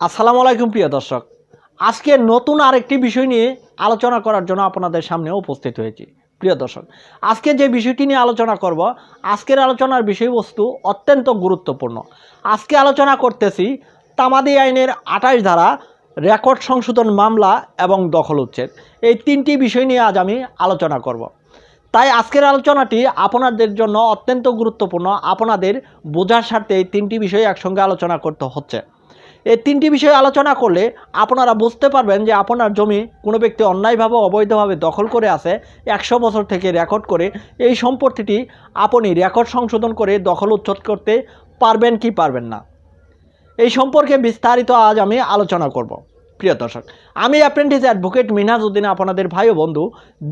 আসসালামু আলাইকুম প্রিয় দর্শক। আজকে নতুন আরেকটি বিষয় নিয়ে আলোচনা করার জন্য আপনাদের সামনে উপস্থিত হয়েছি। প্রিয় দর্শক, আজকে যে বিষয়টি নিয়ে আলোচনা করব, আজকের আলোচনার বিষয়বস্তু অত্যন্ত গুরুত্বপূর্ণ। আজকে আলোচনা করতেছি তামাদি আইনের আঠাশ ধারা, রেকর্ড সংশোধন মামলা এবং দখল উচ্ছেদ। এই তিনটি বিষয় নিয়ে আজ আমি আলোচনা করব। তাই আজকের আলোচনাটি আপনাদের জন্য অত্যন্ত গুরুত্বপূর্ণ। আপনাদের বোঝার স্বার্থে এই তিনটি বিষয় একসঙ্গে আলোচনা করতে হচ্ছে। এই তিনটি বিষয়ে আলোচনা করলে আপনারা বুঝতে পারবেন যে আপনার জমি কোনো ব্যক্তি অন্যায়ভাবে, অবৈধভাবে দখল করে আছে, একশো বছর থেকে রেকর্ড করে। এই সম্পত্তিটি আপনি রেকর্ড সংশোধন করে দখল উচ্ছেদ করতে পারবেন কি পারবেন না। এই সম্পর্কে বিস্তারিত আজ আমি আলোচনা করব। প্রিয় দর্শক, আমি অ্যাপ্রেন্টিস অ্যাডভোকেট মিনহাজ উদ্দিন আপনাদের ভাই ও বন্ধু,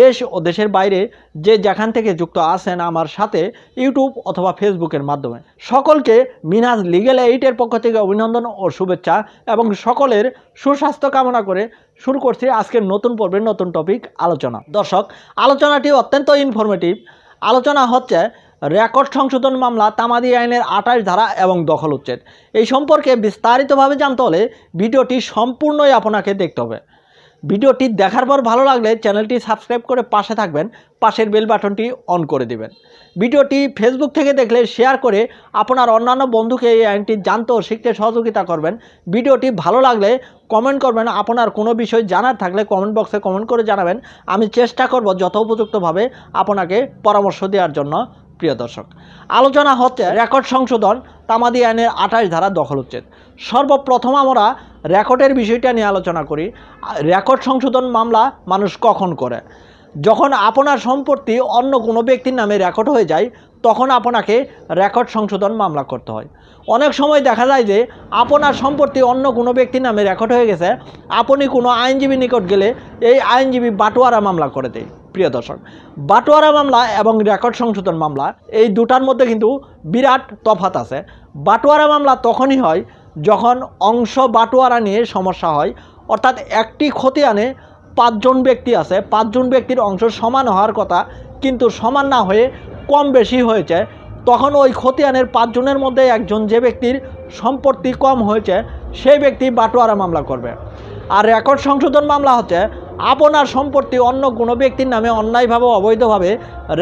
দেশ ও দেশের বাইরে যে যেখান থেকে যুক্ত আছেন আমার সাথে ইউটিউব অথবা ফেসবুকের মাধ্যমে। সকলকে মিনহাজ লিগেল এইটের পক্ষ থেকে অভিনন্দন ও শুভেচ্ছা এবং সকলের সুস্বাস্থ্য কামনা করে শুরু করছি আজকের নতুন পর্বের নতুন টপিক আলোচনা। দর্শক, আলোচনাটি অত্যন্ত ইনফরমেটিভ আলোচনা হচ্ছে রেকর্ড সংশোধন মামলা তামাদি আইনের আঠাশ ধারা এবং দখল উচ্ছেদ। এই সম্পর্কে বিস্তারিতভাবে জানতে হলে ভিডিওটি সম্পূর্ণই আপনাকে দেখতে হবে। ভিডিওটি দেখার পর ভালো লাগলে চ্যানেলটি সাবস্ক্রাইব করে পাশে থাকবেন, পাশের বেল বাটনটি অন করে দিবেন। ভিডিওটি ফেসবুক থেকে দেখলে শেয়ার করে আপনার অন্যান্য বন্ধুকে এই আইনটি জানতে ও শিখতে সহযোগিতা করবেন। ভিডিওটি ভালো লাগলে কমেন্ট করবেন, আপনার কোনো বিষয় জানার থাকলে কমেন্ট বক্সে কমেন্ট করে জানাবেন। আমি চেষ্টা করব যথোপযুক্তভাবে আপনাকে পরামর্শ দেওয়ার জন্য। প্রিয় দর্শক, আলোচনা হচ্ছে রেকর্ড সংশোধন তামাদি আইনের আঠাশ ধারা দখল উচ্ছেদ। সর্বপ্রথম আমরা রেকর্ডের বিষয়টা নিয়ে আলোচনা করি, রেকর্ড সংশোধন মামলা মানুষ কখন করে? যখন আপনার সম্পত্তি অন্য কোনো ব্যক্তির নামে রেকর্ড হয়ে যায়, তখন আপনাকে রেকর্ড সংশোধন মামলা করতে হয়। অনেক সময় দেখা যায় যে, আপনার সম্পত্তি অন্য কোনো ব্যক্তির নামে রেকর্ড হয়ে গেছে, আপনি কোনো আইনজীবী নিকট গেলে এই আইনজীবী বাটোয়ারা মামলা করে দেয়। প্রিয় দর্শক, বাটোয়ারা মামলা এবং রেকর্ড সংশোধন মামলা, এই দুটার মধ্যে কিন্তু বিরাট তফাত আছে। বাটোয়ারা মামলা তখনই হয় যখন অংশ বাটোয়ারা নিয়ে সমস্যা হয়, অর্থাৎ একটি খতিয়ানে পাঁচজন ব্যক্তি আছে। পাঁচজন ব্যক্তির অংশ সমান হওয়ার কথা, কিন্তু সমান না হয়ে কম বেশি হয়েছে। তখন ওই খতিয়ানের পাঁচজনের মধ্যে একজন যে ব্যক্তির সম্পত্তি কম হয়েছে, সেই ব্যক্তি বাটোয়ারা মামলা করবে। আর রেকর্ড সংশোধন মামলা হচ্ছে আপনার সম্পত্তি অন্য কোনো ব্যক্তির নামে অন্যায়ভাবে, অবৈধভাবে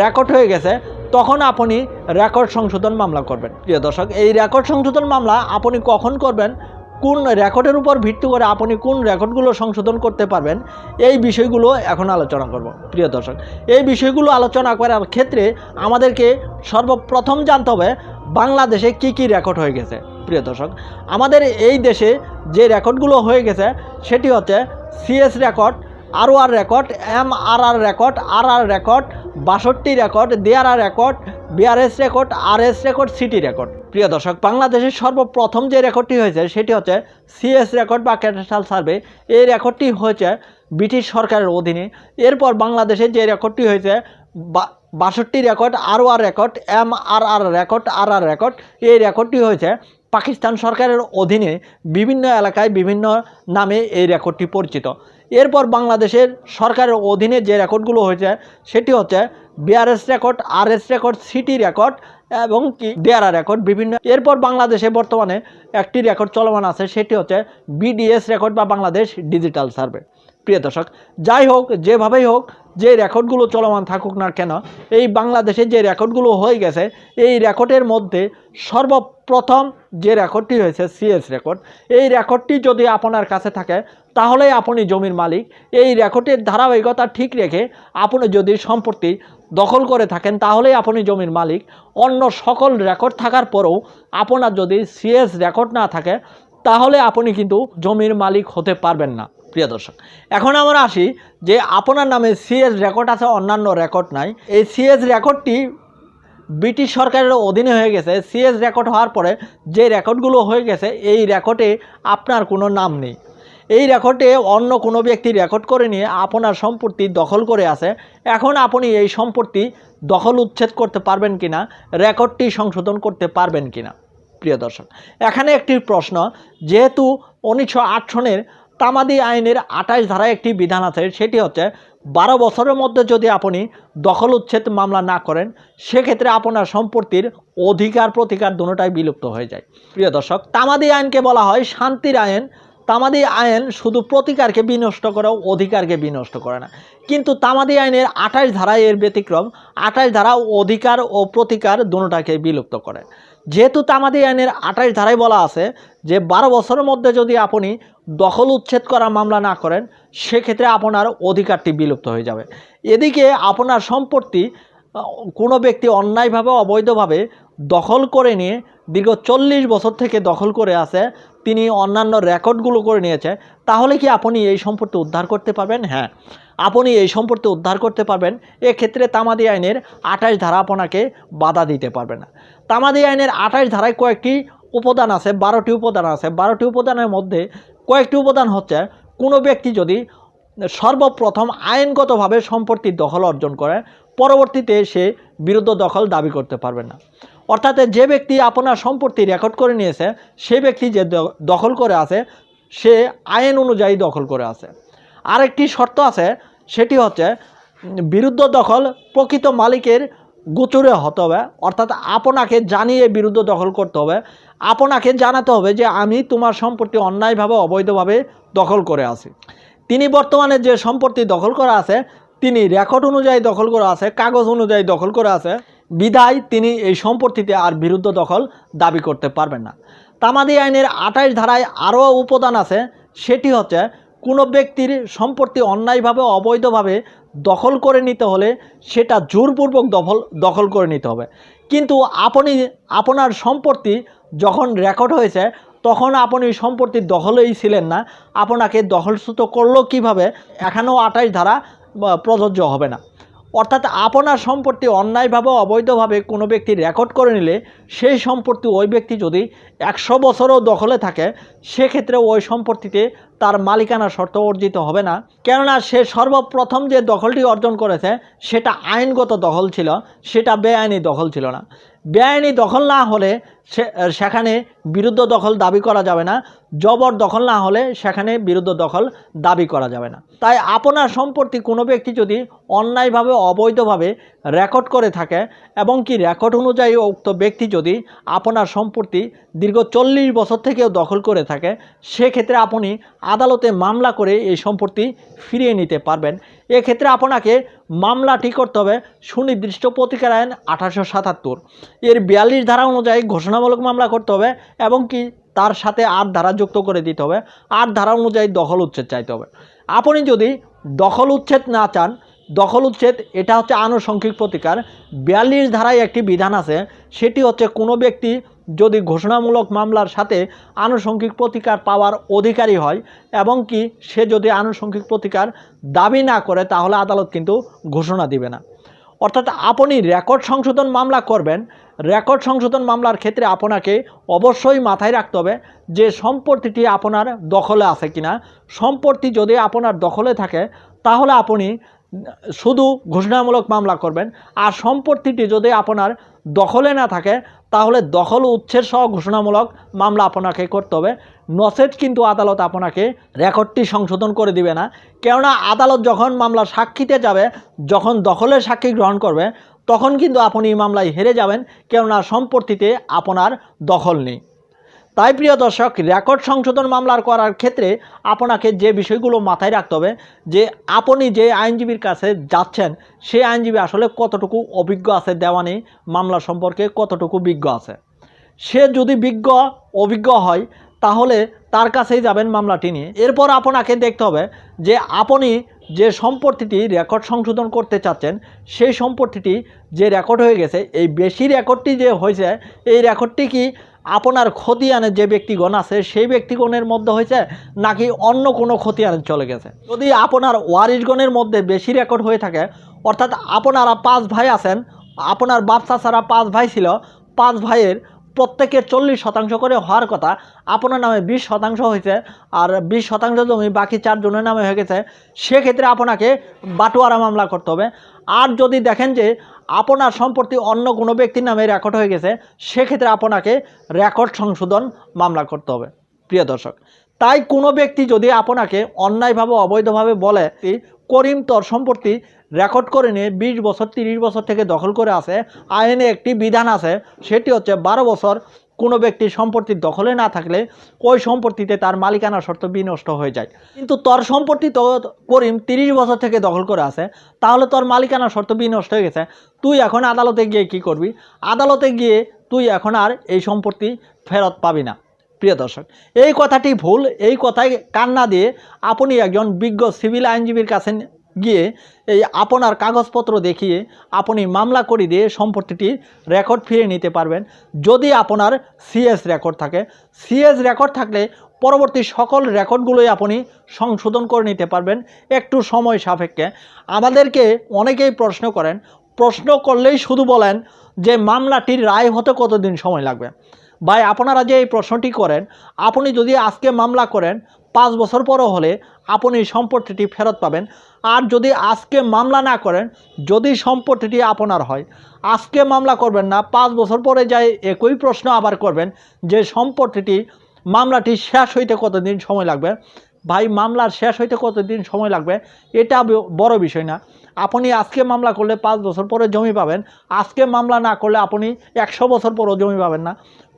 রেকর্ড হয়ে গেছে, তখন আপনি রেকর্ড সংশোধন মামলা করবেন। প্রিয় দর্শক, এই রেকর্ড সংশোধন মামলা আপনি কখন করবেন, কোন রেকর্ডের উপর ভিত্তি করে আপনি কোন রেকর্ডগুলো সংশোধন করতে পারবেন, এই বিষয়গুলো এখন আলোচনা করব। প্রিয় দর্শক, এই বিষয়গুলো আলোচনা করার ক্ষেত্রে আমাদেরকে সর্বপ্রথম জানতে হবে, বাংলাদেশে কি কি রেকর্ড হয়ে গেছে। প্রিয় দর্শক, আমাদের এই দেশে যে রেকর্ডগুলো হয়ে গেছে, সেটি হচ্ছে CS record R R record M R R record R R record, বাষট্টি record, দেয়ারা record, BRS record R S record, city record. প্রিয় দর্শক, বাংলাদেশের সর্বপ্রথম যে রেকর্ডটি হয়েছে, সেটি হচ্ছে সিএস রেকর্ড বা ক্যাটাস্ট্রাল সার্ভে। এই রেকর্ডটি হয়েছে ব্রিটিশ সরকারের অধীনে। এরপর বাংলাদেশে যে রেকর্ডটি হয়েছে বাষট্টি record R R record M R R record R R record, এই রেকর্ডটি হয়েছে পাকিস্তান সরকারের অধীনে বিভিন্ন এলাকায় বিভিন্ন নামে এই রেকর্ডটি পরিচিত। এরপর বাংলাদেশের সরকারের অধীনে যে রেকর্ডগুলো হয়েছে, সেটি হচ্ছে BRS record R S record city record এবং কি ডেয়ারা রেকর্ড বিভিন্ন। এরপর বাংলাদেশে বর্তমানে একটি রেকর্ড চলমান আছে, সেটি হচ্ছে বিডিএস রেকর্ড বা বাংলাদেশ ডিজিটাল সার্ভে। প্রিয় দর্শক, যাই হোক, যেভাবেই হোক, যে রেকর্ডগুলো চলমান থাকুক না কেন, এই বাংলাদেশে যে রেকর্ডগুলো হয়ে গেছে, এই রেকর্ডের মধ্যে সর্বপ্রথম যে রেকর্ডটি হয়েছে সিএস রেকর্ড, এই রেকর্ডটি যদি আপনার কাছে থাকে, তাহলে আপনি জমির মালিক। এই রেকর্ডের ধারাবাহিকতা ঠিক রেখে আপনি যদি সম্পত্তি দখল করে থাকেন তাহলেই আপনি জমির মালিক। অন্য সকল রেকর্ড থাকার পরেও আপনার যদি সিএস রেকর্ড না থাকে তাহলে আপনি কিন্তু জমির মালিক হতে পারবেন না, প্রিয় দর্শক। এখন আমরা আসি যে আপনার নামে সিএস রেকর্ড আছে, অন্যান্য রেকর্ড নাই। এই সিএস রেকর্ডটি ব্রিটিশ সরকারের অধীনে হয়ে গেছে। সিএস রেকর্ড হওয়ার পরে যে রেকর্ডগুলো হয়ে গেছে, এই রেকর্ডে আপনার কোনো নাম নেই। এই রেকর্ডে অন্য কোনো ব্যক্তি রেকর্ড করে নিয়ে আপনার সম্পত্তি দখল করে আছে। এখন আপনি এই সম্পত্তি দখল উচ্ছেদ করতে পারবেন কিনা রেকর্ডটি সংশোধন করতে পারবেন কিনা? প্রিয় দর্শক, এখানে একটি প্রশ্ন, যেহেতু উনিশশো আট সনের তামাদি আইনের আঠাশ ধারায় একটি বিধান আছে, সেটি হচ্ছে বারো বছরের মধ্যে যদি আপনি দখল উচ্ছেদ মামলা না করেন, সেক্ষেত্রে আপনার সম্পত্তির অধিকার প্রতিকার দুটাই বিলুপ্ত হয়ে যায়। প্রিয় দর্শক, তামাদি আইনকে বলা হয় শান্তির আইন তামাদি আইন শুধু প্রতিকারকে বিনষ্ট করে, অধিকারকে বিনষ্ট করে না। কিন্তু তামাদি আইনের আঠাশ ধারায় এর ব্যতিক্রম, আঠাশ ধারা অধিকার ও প্রতিকার দুটাকে বিলুপ্ত করে। যেহেতু তামাদি আইনের আঠাশ ধারায় বলা আছে যে, বারো বছরের মধ্যে যদি আপনি দখল উচ্ছেদ করা মামলা না করেন, সেক্ষেত্রে আপনার অধিকারটি বিলুপ্ত হয়ে যাবে। এদিকে আপনার সম্পত্তি কোনো ব্যক্তি অন্যায়ভাবে, অবৈধভাবে দখল করে নিয়ে দীর্ঘ চল্লিশ বছর থেকে দখল করে আছে, তিনি অন্যান্য রেকর্ডগুলো করে নিয়েছে। তাহলে কি আপনি এই সম্পত্তি উদ্ধার করতে পারবেন? হ্যাঁ। আপনি এই সম্পত্তি উদ্ধার করতে পারবেন, এক্ষেত্রে তামাদি আইনের আঠাশ ধারা আপনাকে বাধা দিতে পারবে না। তামাদি আইনের আঠাশ ধারায় কয়েকটি উপাদান আছে, বারোটি উপাদান আছে। বারোটি উপাদানের মধ্যে কয়েকটি উপাদান হচ্ছে, কোনো ব্যক্তি যদি সর্বপ্রথম আইনগতভাবে সম্পত্তির দখল অর্জন করে, পরবর্তীতে সে বিরুদ্ধ দখল দাবি করতে পারবে না। অর্থাৎ যে ব্যক্তি আপনার সম্পত্তি রেকর্ড করে নিয়েছে, সে ব্যক্তি যে দখল করে আছে, সে আইন অনুযায়ী দখল করে আছে। আরেকটি শর্ত আছে, সেটি হচ্ছে বিরুদ্ধ দখল প্রকৃত মালিকের গোচরে হতে হবে। অর্থাৎ আপনাকে জানিয়ে বিরুদ্ধ দখল করতে হবে। আপনাকে জানাতে হবে যে আমি তোমার সম্পত্তি অন্যায়ভাবে, অবৈধভাবে দখল করে আছি। তিনি বর্তমানে যে সম্পত্তি দখল করা আছে, তিনি রেকর্ড অনুযায়ী দখল করা আছে, কাগজ অনুযায়ী দখল করা আছে, বিধায় তিনি এই সম্পত্তিতে আর বিরুদ্ধ দখল দাবি করতে পারবেন না। তামাদি আইনের আঠাশ ধারায় আরও উপাদান আছে, সেটি হচ্ছে কোনো ব্যক্তির সম্পত্তি অন্যায়ভাবে, অবৈধভাবে দখল করে নিতে হলে সেটা জোরপূর্বক দখল দখল করে নিতে হবে। কিন্তু আপনি, আপনার সম্পত্তি যখন রেকর্ড হয়েছে তখন আপনি সম্পত্তির দখলেই ছিলেন না। আপনাকে দখলচ্যুত করল কীভাবে? এখানেও আঠাশ ধারা প্রযোজ্য হবে না। অর্থাৎ আপনার সম্পত্তি অন্যায়ভাবে, অবৈধভাবে কোনো ব্যক্তি রেকর্ড করে নিলে, সেই সম্পত্তি ওই ব্যক্তি যদি একশো বছরও দখলে থাকে, সেক্ষেত্রে ওই সম্পত্তিতে তার মালিকানা শর্ত অর্জিত হবে না। কেননা সে সর্বপ্রথম যে দখলটি অর্জন করেছে, সেটা আইনগত দখল ছিল, সেটা বেআইনি দখল ছিল না। বেআইনি দখল না হলে সেখানে বিরুদ্ধ দখল দাবি করা যাবে না। জবর দখল না হলে সেখানে বিরুদ্ধ দখল দাবি করা যাবে না। তাই আপনার সম্পত্তি কোনো ব্যক্তি যদি অন্যায়ভাবে, অবৈধভাবে রেকর্ড করে থাকে, এবং কি রেকর্ড অনুযায়ী উক্ত ব্যক্তি যদি আপনার সম্পত্তি দীর্ঘ চল্লিশ বছর থেকেও দখল করে থাকে, সেক্ষেত্রে আপনি আদালতে মামলা করে এই সম্পত্তি ফিরিয়ে নিতে পারবেন। এক্ষেত্রে আপনাকে মামলাটি করতে হবে সুনির্দিষ্ট প্রতিকার আইন আঠারোশো সাতাত্তর। এর বিয়াল্লিশ ধারা অনুযায়ী ঘোষণামূলক মামলা করতে হবে এবং কি তার সাথে আট ধারা যুক্ত করে দিতে হবে। আট ধারা অনুযায়ী দখল উচ্ছেদ চাইতে হবে। আপনি যদি দখল উচ্ছেদ না চান, দখল উচ্ছেদ এটা হচ্ছে আনুষঙ্গিক প্রতিকার। বিয়াল্লিশ ধারায় একটি বিধান আছে, সেটি হচ্ছে কোনো ব্যক্তি যদি ঘোষণামূলক মামলার সাথে আনুষঙ্গিক প্রতিকার পাওয়ার অধিকারী হয় এবং কি সে যদি আনুষঙ্গিক প্রতিকার দাবি না করে, তাহলে আদালত কিন্তু ঘোষণা দিবে না। অর্থাৎ আপনি রেকর্ড সংশোধন মামলা করবেন। রেকর্ড সংশোধন মামলার ক্ষেত্রে আপনাকে অবশ্যই মাথায় রাখতে হবে যে সম্পত্তিটি আপনার দখলে আছে কিনা। সম্পত্তি যদি আপনার দখলে থাকে, তাহলে আপনি শুধু ঘোষণামূলক মামলা করবেন। আর সম্পত্তিটি যদি আপনার দখলে না থাকে তাহলে দখল উচ্ছেদ সহ ঘোষণামূলক মামলা আপনাকে করতে হবে। নসেজ কিন্তু আদালত আপনাকে রেকর্ডটি সংশোধন করে দিবে না। কেননা আদালত যখন মামলা সাক্ষীতে যাবে, যখন দখলের সাক্ষী গ্রহণ করবে, তখন কিন্তু আপনি এই মামলায় হেরে যাবেন। কেননা সম্পত্তিতে আপনার দখল নেই। তাই প্রিয় দর্শক, রেকর্ড সংশোধন মামলার করার ক্ষেত্রে আপনাকে যে বিষয়গুলো মাথায় রাখতে হবে, যে আপনি যে আইনজীবীর কাছে যাচ্ছেন সেই আইনজীবী আসলে কতটুকু অভিজ্ঞ আছে দেওয়ানি, মামলা সম্পর্কে কতটুকু বিজ্ঞ আছে। সে যদি বিজ্ঞ, অভিজ্ঞ হয়, তাহলে তার কাছেই যাবেন মামলাটি নিয়ে। এরপর আপনাকে দেখতে হবে যে আপনি যে সম্পত্তিটি রেকর্ড সংশোধন করতে চাচ্ছেন, সেই সম্পত্তিটি যে রেকর্ড হয়ে গেছে, এই বেশি রেকর্ডটি যে হয়েছে, এই রেকর্ডটি কি আপনার খতিয়ানে যে ব্যক্তিগণ আছে, সেই ব্যক্তিগণের মধ্যে হয়েছে নাকি অন্য কোনো খতিয়ানে চলে গেছে? যদি আপনার ওয়ারিশগণের মধ্যে বেশি রেকর্ড হয়ে থাকে, অর্থাৎ আপনারা পাঁচ ভাই আছেন, আপনার বাপ চাচারা পাঁচ ভাই ছিল, পাঁচ ভাইয়ের প্রত্যেকের চল্লিশ শতাংশ করে হওয়ার কথা, আপনার নামে বিশ শতাংশ হয়েছে, আর বিশ শতাংশ জমি বাকি চারজনের নামে হয়ে গেছে, সেক্ষেত্রে আপনাকে বাটোয়ারা মামলা করতে হবে। আর যদি দেখেন যে আপনার সম্পত্তি অন্য কোনো ব্যক্তির নামে রেকর্ড হয়ে গেছে, সেক্ষেত্রে আপনাকে রেকর্ড সংশোধন মামলা করতে হবে। প্রিয় দর্শক, তাই কোনো ব্যক্তি যদি আপনাকে অন্যায়ভাবে, অবৈধভাবে বলে "এই করিম তোর সম্পত্তি রেকর্ড করে নিয়ে বিশ বছর, তিরিশ বছর থেকে দখল করে আছে, আইনে একটি বিধান আছে, সেটি হচ্ছে বারো বছর কোনো ব্যক্তির সম্পত্তির দখলে না থাকলে ওই সম্পত্তিতে তার মালিকানা শর্ত বিনষ্ট হয়ে যায়। কিন্তু তোর সম্পত্তি তো করিম তিরিশ বছর থেকে দখল করে আছে, তাহলে তোর মালিকানা শর্ত বিনষ্ট হয়ে গেছে। তুই এখন আদালতে গিয়ে কি করবি? আদালতে গিয়ে তুই এখন আর এই সম্পত্তি ফেরত পাবি না। প্রিয় দর্শক, এই কথাটি ভুল, এই কথায় কান্না দিয়ে আপনি একজন বিজ্ঞ সিভিল আইনজীবীর কাছে গিয়ে এই আপনার কাগজপত্র দেখিয়ে আপনি মামলা করে দিয়ে সম্পত্তিটির রেকর্ড ফিরে নিতে পারবেন। যদি আপনার সিএস রেকর্ড থাকে সিএস রেকর্ড থাকলে পরবর্তী সকল রেকর্ডগুলোই আপনি সংশোধন করে নিতে পারবেন একটু সময় সাপেক্ষে। আমাদেরকে অনেকেই প্রশ্ন করেন, প্রশ্ন করলেই শুধু বলেন যে মামলাটির রায় হতে কতদিন সময় লাগবে? ভাই, আপনারা যে এই প্রশ্নটি করেন, আপনি যদি আজকে মামলা করেন পাঁচ বছর পরও হলে আপনি সম্পত্তিটি ফেরত পাবেন। আর যদি আজকে মামলা না করেন, যদি সম্পত্তিটি আপনার হয়, আজকে মামলা করবেন না, পাঁচ বছর পরে যাই একই প্রশ্ন আবার করবেন যে সম্পত্তিটি, মামলাটি শেষ হইতে কতদিন সময় লাগবে? ভাই, মামলার শেষ হইতে কতদিন সময় লাগবে? এটা বড় বিষয় না। আপনি আজকে মামলা করলে পাঁচ বছর পরে জমি পাবেন। আজকে মামলা না করলে আপনি একশো বছর পরেও জমি পাবেন না।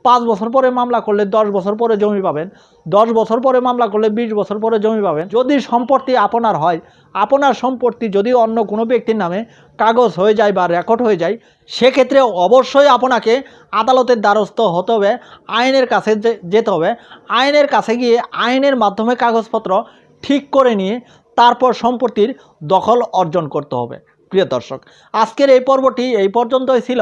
পাঁচ বছর পরে মামলা করলে দশ বছর পরে জমি পাবেন, দশ বছর পরে মামলা করলে বিশ বছর পরে জমি পাবেন। যদি সম্পত্তি আপনার হয়, আপনার সম্পত্তি যদি অন্য কোনো ব্যক্তির নামে কাগজ হয়ে যায় বা রেকর্ড হয়ে যায়, সেক্ষেত্রে অবশ্যই আপনাকে আদালতের দ্বারস্থ হতে হবে, আইনের কাছে যেতে হবে। আইনের কাছে গিয়ে আইনের মাধ্যমে কাগজপত্র ঠিক করে নিয়ে তারপর সম্পত্তির দখল অর্জন করতে হবে। প্রিয় দর্শক, আজকের এই পর্বটি এই পর্যন্তই ছিল।